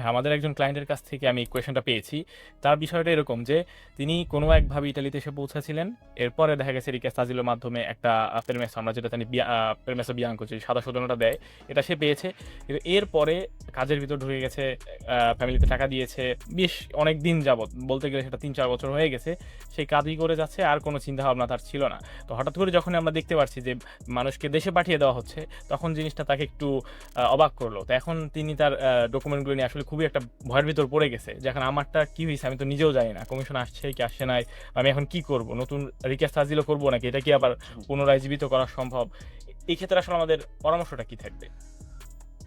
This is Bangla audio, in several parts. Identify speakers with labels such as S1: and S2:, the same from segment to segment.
S1: হ্যাঁ, আমাদের একজন ক্লায়েন্টের কাছ থেকে আমি এই কোয়েশনটা পেয়েছি। তার বিষয়টা এরকম যে তিনি কোনো একভাবে ইটালিতে এসে পৌঁছেছিলেন। এরপরে দেখা গেছে রিকেস তাজিলের মাধ্যমে একটা পেরমেস আমরা যেটা জানি পেরমেসো বিয়াঙ্কো যে সাদা সদনটা দেয় এটা সে পেয়েছে। কিন্তু এরপরে কাজের ভিতর ঢুকে গেছে ফ্যামিলিতে টাকা দিয়েছে। বেশ অনেক দিন যাবৎ বলতে গেলে সেটা তিন চার বছর হয়ে গেছে। সেই কাজই করে যাচ্ছে আর কোনো চিন্তা ভাবনা তার ছিল না। তো হঠাৎ করে যখন আমরা দেখতে পাচ্ছি যে মানুষকে দেশে পাঠিয়ে দেওয়া হচ্ছে তখন জিনিসটা তাকে একটু অবাক করল। তো এখন তিনি তার ডকুমেন্টগুলো নিয়ে আসলে খুবই একটা ভয়ের ভিতর পড়ে গেছে যে এখন আমারটা কি হয়েছে আমি তো নিজেও জানি না। কমিশন আসছে কি আসছে নাই? আমি এখন কি করব? নতুন রিকেস তাজিলও করব নাকি? এটা কি আবার পুনরায় জীবিত করা সম্ভব? এই ক্ষেত্রে আসলে আমাদের পরামর্শটা কি থাকবে?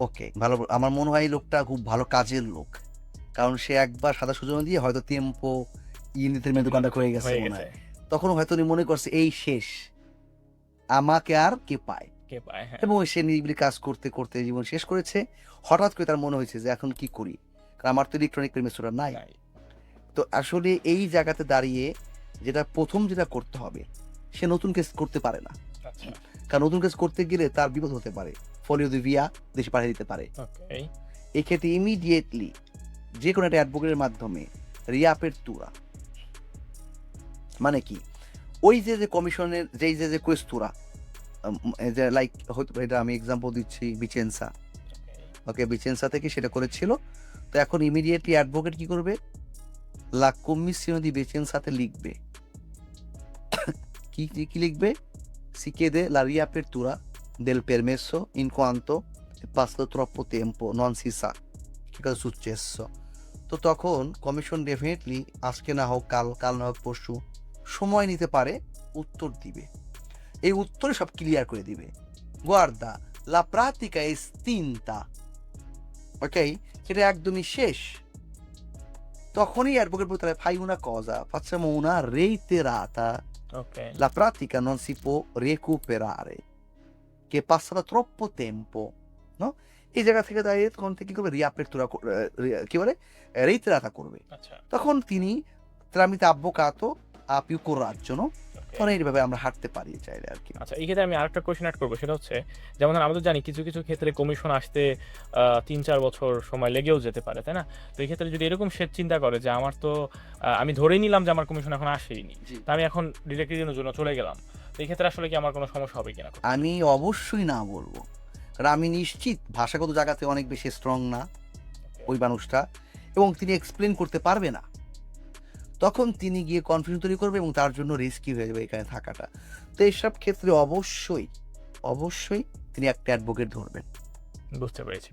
S2: ওকে ভালো আমার মনে হয় এই লোকটা খুব ভালো কাজের লোক। কারণ সে একবার সাদা সুযোগ দিয়ে হয়তো টেম্পো ইউনিটের মেয়ে দোকানটা হয়ে গেছে
S1: হয়ে
S2: মনে হয়। তখন হয়তো উনি মনে করছে এই শেষ। আমাকে আর কে পায়?
S1: কে পায় হ্যাঁ।
S2: এবং সে নিরিবিলি কাজ করতে করতে জীবন শেষ করেছে। হঠাৎ করে তার মনে হয়েছে যে এখন কি করি? কারণ আমার তো ইলেকট্রনিক প্রেমিসরা নাই। তো আসলে এই জায়গাতে দাঁড়িয়ে যেটা প্রথম যেটা করতে হবে সে নতুন কেস করতে পারে না।
S1: আচ্ছা।
S2: কারণ নতুন কেস করতে গেলে তার বিপদ হতে পারে। ফলিও দি ভিয়া দেশে পাঠিয়ে দিতে পারে। এক্ষেত্রে ইমিডিয়েটলি যে কোনো একটা অ্যাডভোকেটের মাধ্যমে রিয়াপের তুরা। মানে কি? ওই যে যে কমিশনের যেই যে যে কোয়েস্তুরা লাইক হয়তো এটা আমি এক্সাম্পল দিচ্ছি বিচেন্সা ওকে বিচেন্সা থেকে সেটা করেছিল। তো এখন ইমিডিয়েটলি অ্যাডভোকেট কি করবে? লা কমিশন দি বিচেন্সাতে লিখবে। কি কি- লিখবে? Si chiede la riapertura del permesso in quanto è passato troppo tempo non si sa কি কথা successo তো তখন কমিশন ডেফিনেটলি আজকে না হোক কাল কাল না হোক পরশু সময় নিতে পারে উত্তর দিবে। এই উত্তরে সব ক্লিয়ার করে দিবে guarda la pratica è estinta ok এটা একদমই শেষ তখনই অ্যাডভোকেট বলতে হবে fai una cosa facciamo una reiterata
S1: ওকে
S2: la pratica non si può recuperare che è passato troppo tempo no? এই জায়গা থেকে দাঁড়িয়ে তখন থেকে কি করবে রিঅ্যাপারtura কি বলে রেইতেরাতা করবে
S1: আচ্ছা
S2: তখন তিনি tramite avvocato ha più coraggio no?
S1: okay.
S2: তখন এইভাবে আমরা হাঁটতে পারি চাইলে আর কি।
S1: আচ্ছা এই ক্ষেত্রে আমি আরেকটা কোয়েশ্চেন অ্যাড করব। সেটা হচ্ছে যেমন আমরা তো জানি কিছু কিছু ক্ষেত্রে কমিশন আসতে তিন চার বছর সময় লেগেও যেতে পারে তাই না? তো এই ক্ষেত্রে যদি এরকম সে চিন্তা করে যে আমার তো আমি ধরেই নিলাম যে আমার কমিশন এখন আসেইনি। তা আমি এখন ডিরেক্টরির জন্য চলে গেলাম তো এই ক্ষেত্রে আসলে কি আমার কোনো সমস্যা হবে কিনা?
S2: আমি অবশ্যই না বলব। কারণ আমি নিশ্চিত ভাষাগত জায়গাতে অনেক বেশি স্ট্রং না ওই মানুষটা এবং তিনি এক্সপ্লেন করতে পারবে না। তখন তিনি গিয়ে কনফিউশন তৈরি করবে এবং তার জন্য রিস্কি হয়ে যাবে এখানে থাকাটা। তো এইসব ক্ষেত্রে অবশ্যই অবশ্যই তিনি একটা অ্যাডভোকেট ধরবেন।
S1: বুঝতে পেরেছি।